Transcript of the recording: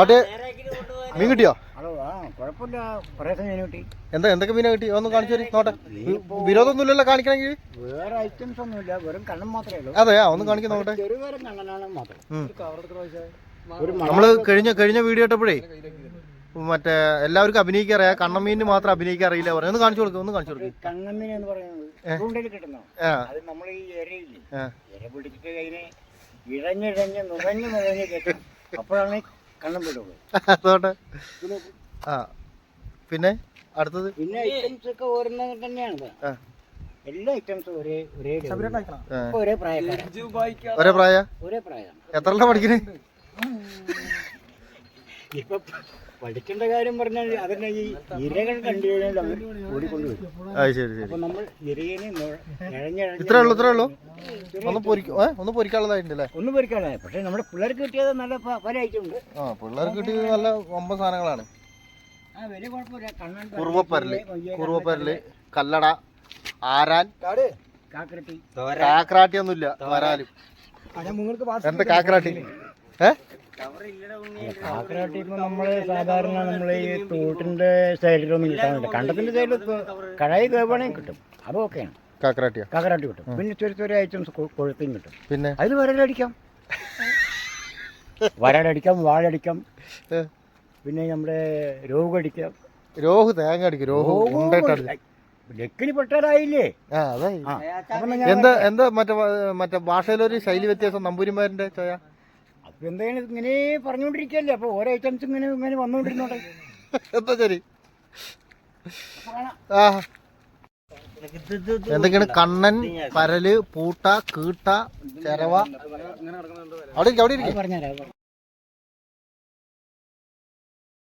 പാട്ട് മീൻ കിട്ടിയോ? കിട്ടി. എന്താ എന്തൊക്കെ മീനാ കിട്ടി? ഒന്ന് കാണിച്ചു തരും നോട്ടെ. വിരോധമൊന്നുമില്ലല്ലോ കാണിക്കണമെങ്കിൽ? വേറെ ഐറ്റംസ് ഒന്നുമില്ല. വെറും കണ്ണൻ മാത്രമേ ഉള്ളൂ. അതെ ആ ഒന്ന് കാണിക്കാൻ. ഒരു നമ്മൾ കഴിഞ്ഞ കഴിഞ്ഞ വീഡിയോ ഇട്ടപ്പോഴേ മറ്റേ എല്ലാവർക്കും അഭിനയിക്കാൻ അറിയാം. കണ്ണമീനിന് മാത്രം അഭിനയിക്കാൻ അറിയില്ല പറഞ്ഞു. ഒന്ന് കാണിച്ചു കൊടുക്കും ഒന്ന് കാണിച്ചു കൊടുക്കും. കണ്ണമ്മീൻ എന്ന് പറയുന്നത് നമ്മൾ ഈ ഇരയില്ലേ. ഇര പിടിച്ചിട്ട് അതിനെ ഇഴഞ്ഞിഴഞ്ഞ് നുഴഞ്ഞു നുഴഞ്ഞ് കയറ്റും അപ്പോഴാണ് അതോട്ടെ ആ പിന്നെ അടുത്തത്? പിന്നെ ഐറ്റംസ് ഒക്കെ ഓരോന്നും തന്നെയാണ്. എല്ലാ ഐറ്റംസും ഒരേ ഒരേ. ഒരേ പ്രായം ഒരേ പ്രായ? ഒരേ പ്രായം എത്ര പഠിക്കുന്നത് ഇപ്പൊ പഠിക്കേണ്ട കാര്യം പറഞ്ഞാൽ അതിനെ ഈ ഇരകൾ കണ്ടു കഴിഞ്ഞാൽ അവർ ഓടിക്കൊണ്ടുവരും അത് ശരി ശരി. അപ്പൊ നമ്മൾ ഇരയിനെ ഇഴഞ്ഞിഴഞ്ഞ് ഇത്രേ ഉള്ളൂ ഇത്രേ ഉള്ളൂ? ഒന്ന് പൊരിക്കും ഏ? ഒന്ന് പൊരിക്കാനുള്ളതായിട്ടുണ്ടല്ലേ ഒന്ന് പൊരിക്കാനായി പക്ഷേ നമ്മുടെ പിള്ളേർക്ക് കിട്ടിയത് നല്ല പല ഐറ്റം ഉണ്ട് ആ പിള്ളേർക്ക് കിട്ടിയത് നല്ല ഒമ്പത് സാധനങ്ങളാണ്. ആ വലിയ കുഴപ്പമില്ല. കണ്ണൻ കുറുവപ്പരൽ കുറുവപ്പരൽ കല്ലട ആരാൻ കാക്കരട്ടി. കാക്കറാട്ടി ഒന്നുമില്ല വരാലും. എന്താ കാക്കറാട്ടി ഏ? കാക്കരട്ടി ഇപ്പൊ നമ്മൾ സാധാരണ നമ്മൾ ഈ തോട്ടിന്റെ സൈഡിലൊന്നും കിട്ടാറുണ്ട് കണ്ടത്തിന്റെ സൈഡിൽ കഴായി കേൾക്കുകയാണെങ്കിൽ കിട്ടും. അതൊക്കെയാണ് കാക്കറാട്ടിയാ കാക്കരാട്ടി കിട്ടും. പിന്നെ ചെറിയ ചെറിയ ഐറ്റംസ് കൊഴുത്തും കിട്ടും. പിന്നെ? അതിൽ വരടടിക്കാം വരടടിക്കാം വാഴടിക്കാം പിന്നെ നമ്മുടെ രോഗടിക്കാം രോഹു തേങ്ങ അടിക്കും രോഹു ലക്കിന് ഞാൻ എന്താ എന്താ മറ്റേ മറ്റേ ഭാഷയിലൊരു ശൈലി വ്യത്യാസം നമ്പൂരിമാരുടെ ചോയ? അപ്പൊ എന്തായാലും ഇങ്ങനെ പറഞ്ഞുകൊണ്ടിരിക്കല്ലേ അപ്പൊ ഓരോ ഐറ്റംസ് ഇങ്ങനെ ഇങ്ങനെ വന്നുകൊണ്ടിരുന്നോട്ടെ. എന്താ ശരി? ആ എന്തൊക്കെയാണ്? കണ്ണൻ പരൽ പൂട്ട കീട്ട ചെരവ അവിടെ അവിടെ ഇരിക്കും.